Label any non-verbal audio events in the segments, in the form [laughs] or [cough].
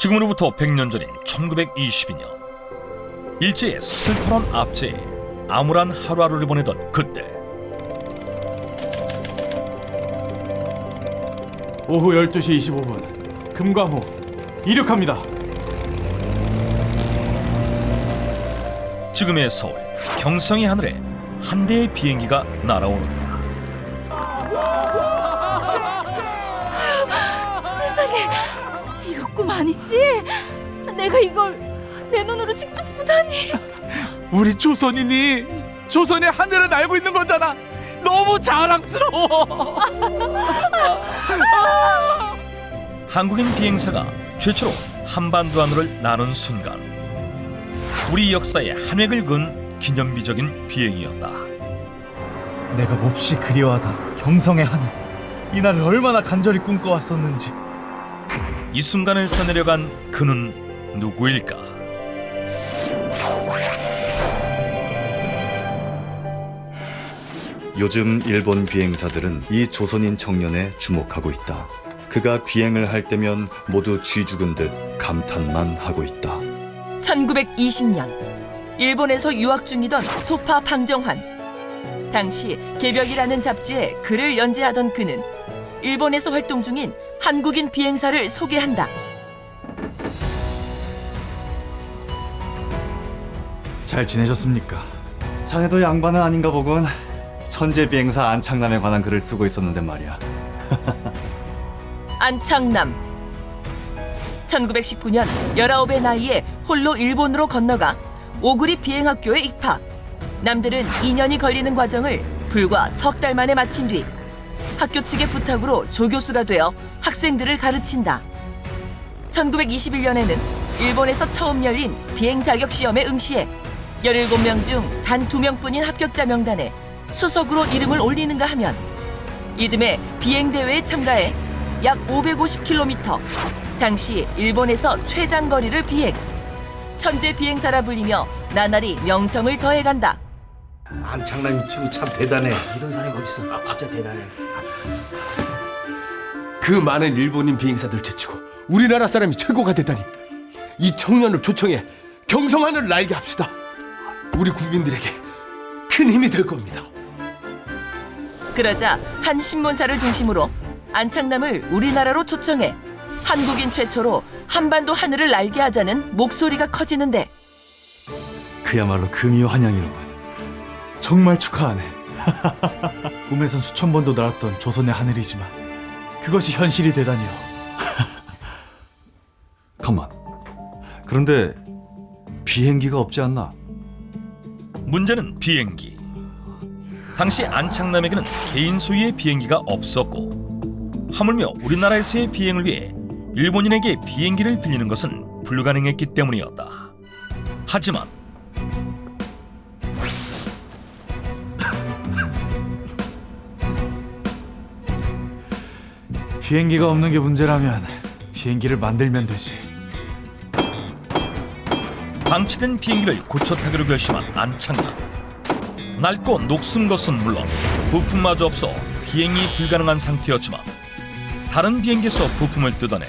지금으로부터 100년 전인 1922년 일제의 서슬퍼런 압제에 암울한 하루하루를 보내던 그때 오후 12시 25분 금광호 이륙합니다. 지금의 서울 경성의 하늘에 한 대의 비행기가 날아오는다. 아니지? 내가 이걸 내 눈으로 직접 보다니 [laughs] 우리 조선인이 조선의 하늘을 알고 있는 거잖아. 너무 자랑스러워. [laughs] 한국인 비행사가 최초로 한반도 하늘을 나눈 순간 우리 역사의 한 획을 그은 기념비적인 비행이었다. 내가 몹시 그리워하던 경성의 하늘 이날을 얼마나 간절히 꿈꿔왔었는지 이 순간을 써내려간 그는 누구일까? 요즘 일본 비행사들은 이 조선인 청년에 주목하고 있다. 그가 비행을 할 때면 모두 쥐 죽은 듯 감탄만 하고 있다. 1920년 일본에서 유학 중이던 소파 방정환 당시 개벽이라는 잡지에 글을 연재하던 그는 일본에서 활동 중인 한국인 비행사를 소개한다. 잘 지내셨습니까? 자네도 양반은 아닌가 보군. 천재 비행사 안창남에 관한 글을 쓰고 있었는데 말이야. [laughs] 안창남 1919년 19의 나이에 홀로 일본으로 건너가 오구리 비행학교에 입학 남들은 2년이 걸리는 과정을 불과 석 달 만에 마친 뒤 학교 측의 부탁으로 조교수가 되어 학생들을 가르친다. 1921년에는 일본에서 처음 열린 비행 자격 시험에 응시해 17명 중 단 2명뿐인 합격자 명단에 수석으로 이름을 올리는가 하면 이듬해 비행 대회에 참가해 약 550km 당시 일본에서 최장 거리를 비행 천재 비행사라 불리며 나날이 명성을 더해간다 안창남 이 친구 참 대단해. 이런 사람이 어딨어? 아, 진짜 대단해. 그 많은 일본인 비행사들 제치고 우리나라 사람이 최고가 되다니 이 청년을 초청해 경성하늘을 날게 합시다 우리 국민들에게 큰 힘이 될 겁니다 그러자 한 신문사를 중심으로 안창남을 우리나라로 초청해 한국인 최초로 한반도 하늘을 날게 하자는 목소리가 커지는데 그야말로 금이 환영이로군. 정말 축하하네 [laughs] 꿈에선 수천 번도 날았던 조선의 하늘이지만 그것이 현실이 되다니요 [laughs] 가만. 그런데 비행기가 없지 않나? 문제는 비행기. 당시 안창남에게는 개인 소유의 비행기가 없었고 하물며 우리나라에서의 비행을 위해 일본인에게 비행기를 빌리는 것은 불가능했기 때문이었다. 하지만 비행기가 없는 게 문제라면 비행기를 만들면 되지 방치된 비행기를 고쳐 타기로 결심한 안창남. 낡고 녹슨 것은 물론 부품마저 없어 비행이 불가능한 상태였지만 다른 비행기에서 부품을 뜯어내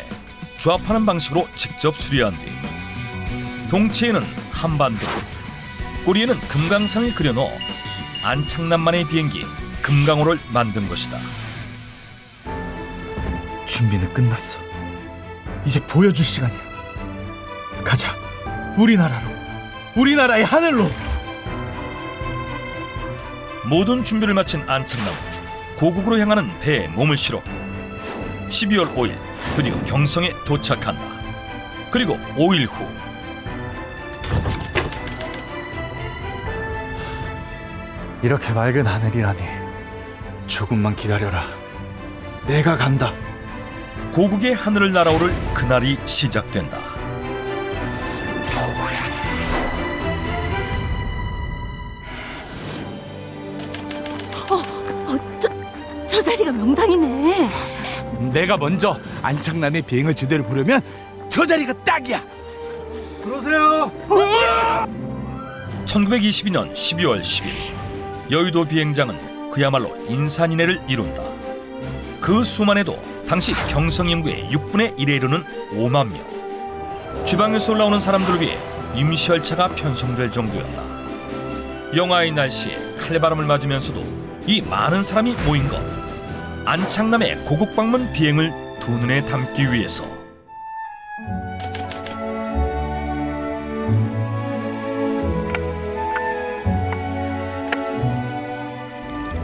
조합하는 방식으로 직접 수리한 뒤 동체에는 한반도, 꼬리에는 금강산을 그려넣어 안창남만의 비행기 금강호를 만든 것이다. 준비는 끝났어. 이제 보여줄 시간이야. 가자. 우리나라로. 우리나라의 하늘로. 모든 준비를 마친 안창남은 고국으로 향하는 배에 몸을 실었고 12월 5일 드디어 경성에 도착한다. 그리고 5일 후. 이렇게 맑은 하늘이라니 조금만 기다려라. 내가 간다 고국의 하늘을 날아오를 그날이 시작된다. 어, 저, 저 자리가 명당이네 내가 먼저 안창남의 비행을 제대로 보려면 저 자리가 딱이야. 들어오세요. 1922년 12월 10일 여의도 비행장은 그야말로 인산인해를 이룬다. 그 수만 해도 당시 경성 인구의 6분의 1에 이르는 5만 명. 지방에서 올라오는 사람들을 위해 임시 열차가 편성될 정도였다. 영하의 날씨에 칼바람을 맞으면서도 이 많은 사람이 모인 것 안창남의 고국 방문 비행을 두 눈에 담기 위해서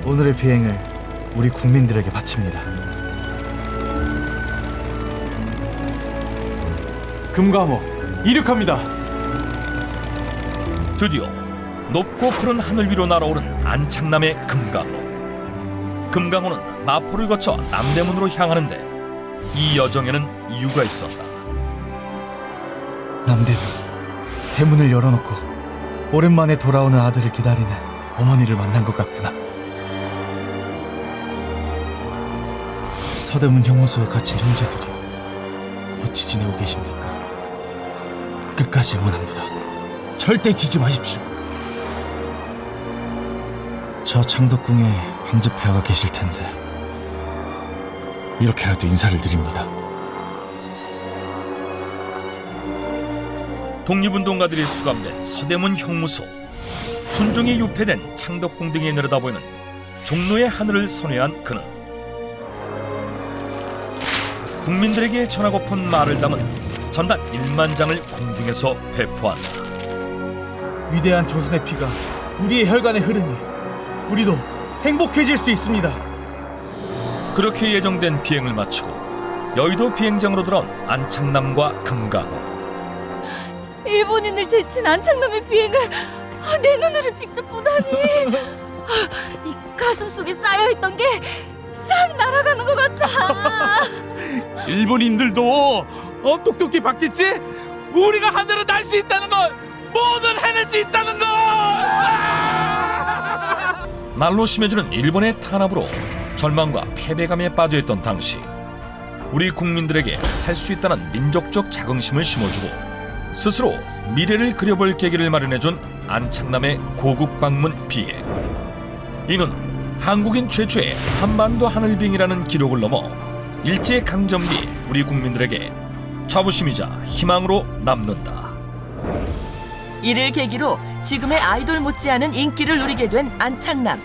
오늘의 비행을 우리 국민들에게 바칩니다. 금감호 이륙합니다. 드디어 높고 푸른 하늘 위로 날아오른 안창남의 금강호. 금강호는 마포를 거쳐 남대문으로 향하는데 이 여정에는 이유가 있었다. 남대문 대문을 열어놓고 오랜만에 돌아오는 아들을 기다리는 어머니를 만난 것 같구나. 서대문 형무소에 갇힌 형제들이 어찌 지내고 계십니까? 끝까지 응원합니다. 절대 지지 마십시오. 저 창덕궁에 황제폐하가 계실 텐데 이렇게라도 인사를 드립니다. 독립운동가들이 수감된 서대문 형무소 순종이 유폐된 창덕궁 등에 내려다보이는 종로의 하늘을 선회한 그는 국민들에게 전하고픈 말을 담은 전단 1만 장을 공중에서 배포한다. 위대한 조선의 피가 우리의 혈관에 흐르니 우리도 행복해질 수 있습니다. 그렇게 예정된 비행을 마치고 여의도 비행장으로 돌아온 안창남과 금강호 일본인을 제친 안창남의 비행을 아, 내 눈으로 직접 보다니 [laughs] 아, 이 가슴 속에 쌓여있던 게 싹 날아가는 것 같아 [laughs] 일본인들도 어 똑똑히 봤겠지? 우리가 하늘을 날 수 있다는 걸 뭐든 해낼 수 있다는 걸. [laughs] 날로 심해지는 일본의 탄압으로 절망과 패배감에 빠져있던 당시 우리 국민들에게 할 수 있다는 민족적 자긍심을 심어주고 스스로 미래를 그려볼 계기를 마련해준 안창남의 고국 방문 비행 이는 한국인 최초의 한반도 하늘비행이라는 기록을 넘어 일제 강점기 우리 국민들에게 자부심이자 희망으로 남는다. 이를 계기로 지금의 아이돌 못지않은 인기를 누리게 된 안창남.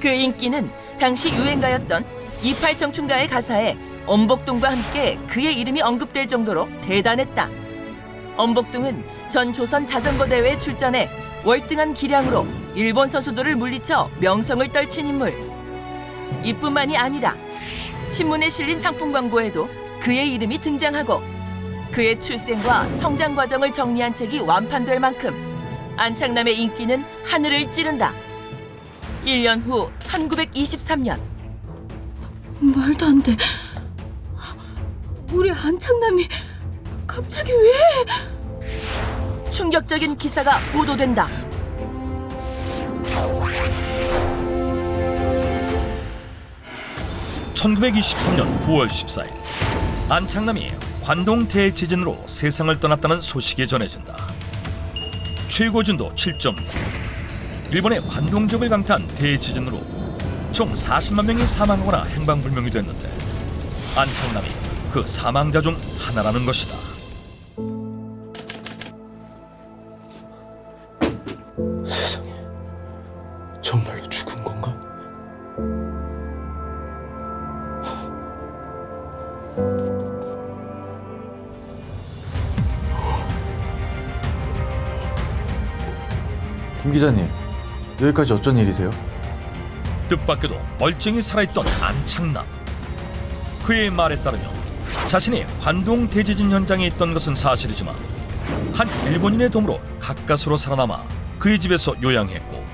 그 인기는 당시 유행가였던 이팔청춘가의 가사에 엄복동과 함께 그의 이름이 언급될 정도로 대단했다. 엄복동은 전 조선 자전거 대회에 출전해 월등한 기량으로 일본 선수들을 물리쳐 명성을 떨친 인물. 이뿐만이 아니라 신문에 실린 상품 광고에도 그의 이름이 등장하고 그의 출생과 성장 과정을 정리한 책이 완판될 만큼 안창남의 인기는 하늘을 찌른다. 1년 후 1923년 말도 안 돼 우리 안창남이 갑자기 왜 충격적인 기사가 보도된다. (1923년 9월 14일) 안창남이 관동 대지진으로 세상을 떠났다는 소식이 전해진다. 최고 진도 7.9. 일본의 관동 지역을 강타한 대지진으로 총 40만 명이 사망하거나 행방불명이 됐는데 안창남이 그 사망자 중 하나라는 것이다. 세상에 정말로 죽은 건가? 김 기자님 여기까지 어쩐 일이세요? 뜻밖에도 멀쩡히 살아있던 안창남. 그의 말에 따르면 자신이 관동 대지진 현장에 있던 것은 사실이지만 한 일본인의 도움으로 가까스로 살아남아 그의 집에서 요양했고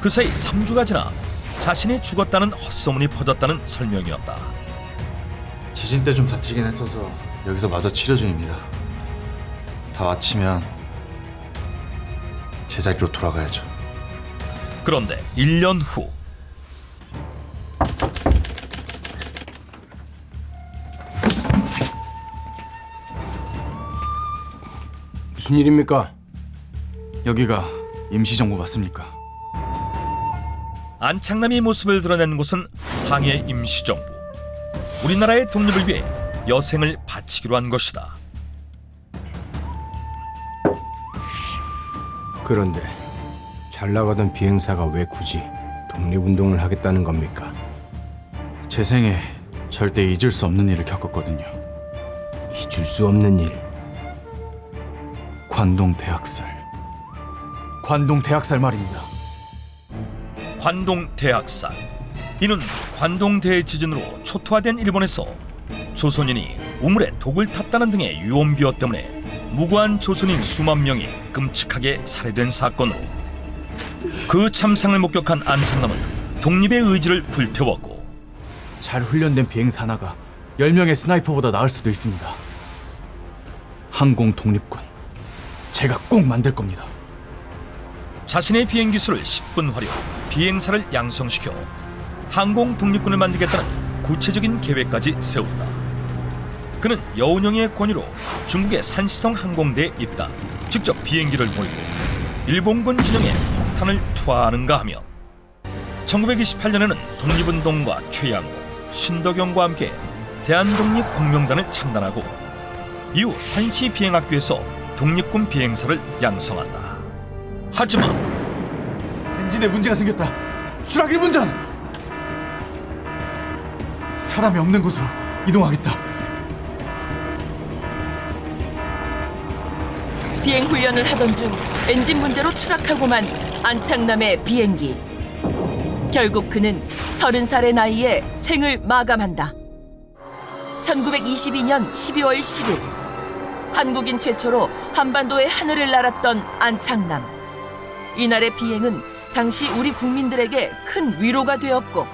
그 사이 3주가 지나 자신이 죽었다는 헛소문이 퍼졌다는 설명이었다. 지진 때 좀 다치긴 했어서 여기서 마저 치료 중입니다. 다 마치면 제자리로 돌아가야죠. 그런데 1년 후 무슨 일입니까? 여기가 임시정부 맞습니까? 안창남의 모습을 드러낸 곳은 상해 임시정부. 우리나라의 독립을 위해 여생을 바치기로 한 것이다. 그런데 잘 나가던 비행사가 왜 굳이 독립운동을 하겠다는 겁니까? 제 생에 절대 잊을 수 없는 일을 겪었거든요. 잊을 수 없는 일. 관동 대학살. 관동 대학살 말입니다. 관동 대학살. 이는 관동 대지진으로 초토화된 일본에서 조선인이 우물에 독을 탔다는 등의 유언비어 때문에 무고한 조선인 수만 명이 끔찍하게 살해된 사건으로 그 참상을 목격한 안창남은 독립의 의지를 불태웠고 잘 훈련된 비행사 하나가 10명의 스나이퍼보다 나을 수도 있습니다. 항공 독립군. 제가 꼭 만들 겁니다. 자신의 비행 기술을 10분화려 비행사를 양성시켜 항공 독립군을 만들겠다는 구체적인 계획까지 세운다. 그는 여운형의 권유로 중국의 산시성 항공대에 입단, 직접 비행기를 몰고 일본군 진영에 폭탄을 투하하는가 하며 1928년에는 독립운동가 최양호, 신덕영과 함께 대한독립공명단을 창단하고 이후 산시 비행학교에서 독립군 비행사를 양성한다. 하지만 엔진에 문제가 생겼다. 추락 1분 전. 사람이 없는 곳으로 이동하겠다. 비행 훈련을 하던 중 엔진 문제로 추락하고만 안창남의 비행기. 결국 그는 서른 살의 나이에 생을 마감한다. 1922년 12월 10일 한국인 최초로 한반도의 하늘을 날았던 안창남. 이날의 비행은 당시 우리 국민들에게 큰 위로가 되었고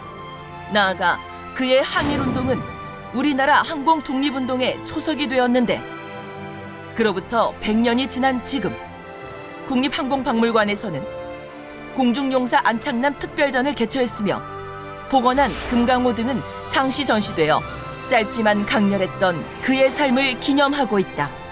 나아가 그의 항일 운동은 우리나라 항공 독립운동의 초석이 되었는데 그로부터 100년이 지난 지금 국립항공박물관에서는 공중용사 안창남 특별전을 개최했으며 복원한 금강호 등은 상시 전시되어 짧지만 강렬했던 그의 삶을 기념하고 있다.